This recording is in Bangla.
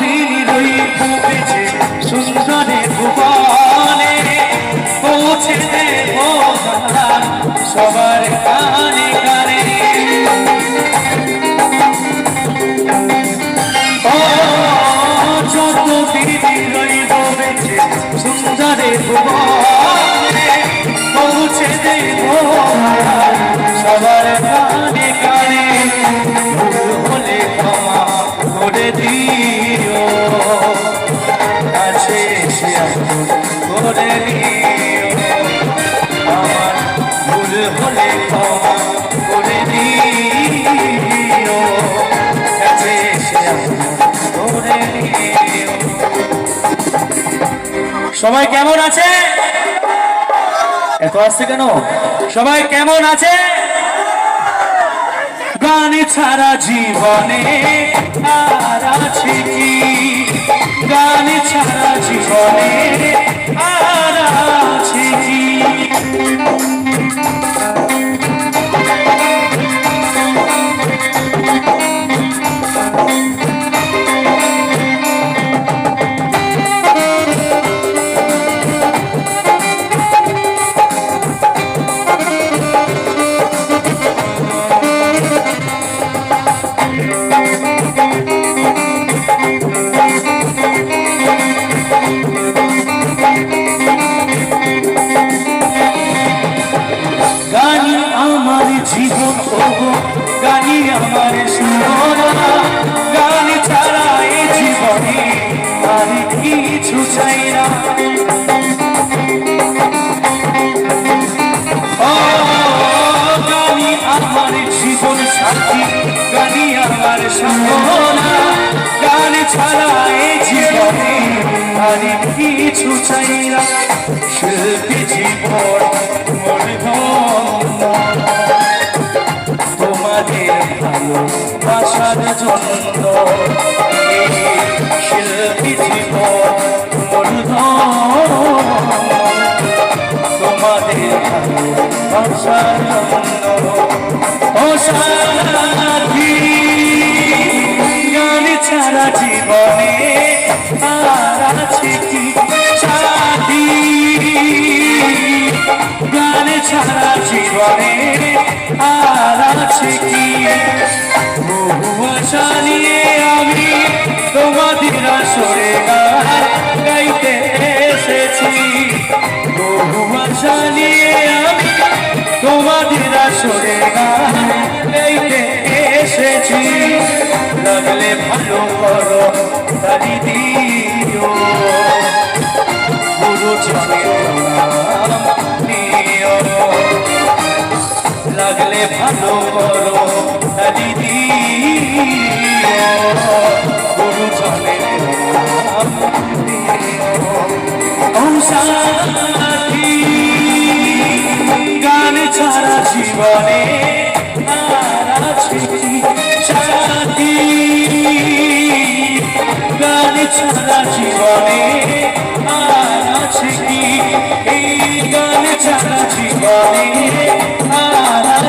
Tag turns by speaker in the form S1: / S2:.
S1: be সবাই কেমন আছে? এত আসছে কেন? সবাই কেমন আছে? গান ছাড়া জীবনে আর আছে কি? গান ছাড়া জীবনে আর আছে কি? ওগো গানি আমার সুমনা গান ছাড়া এই জীবনে আর কিছু চাই না। গানি আমার জীবন সাথী গানি আমার সুমনা গান ছাড়া এই জীবনে আর কিছু চাই না। শিল্পী জীবন ভালোবাসার জন্য। শিল্পী জীবন তোমাদের ভালোবাসার জন্য। গান ছাড়া জীবনে আর আছে কি সাথী গান ছাড়া জীবনে আশা নিয়ে আমি তোমাদের আসরে গান গাইতে এসেছি। বহু আশা নিয়ে আমি তোমাদের আসরে গান গাইতে এসেছি। লাগলে ভালো করো তারি দিও। গুরু লাগলে ভালো করো গান ছাড়া জীবনে গান ছাড়া জীবনে আর আছে কি? এই গান ছাড়া জীবনে আর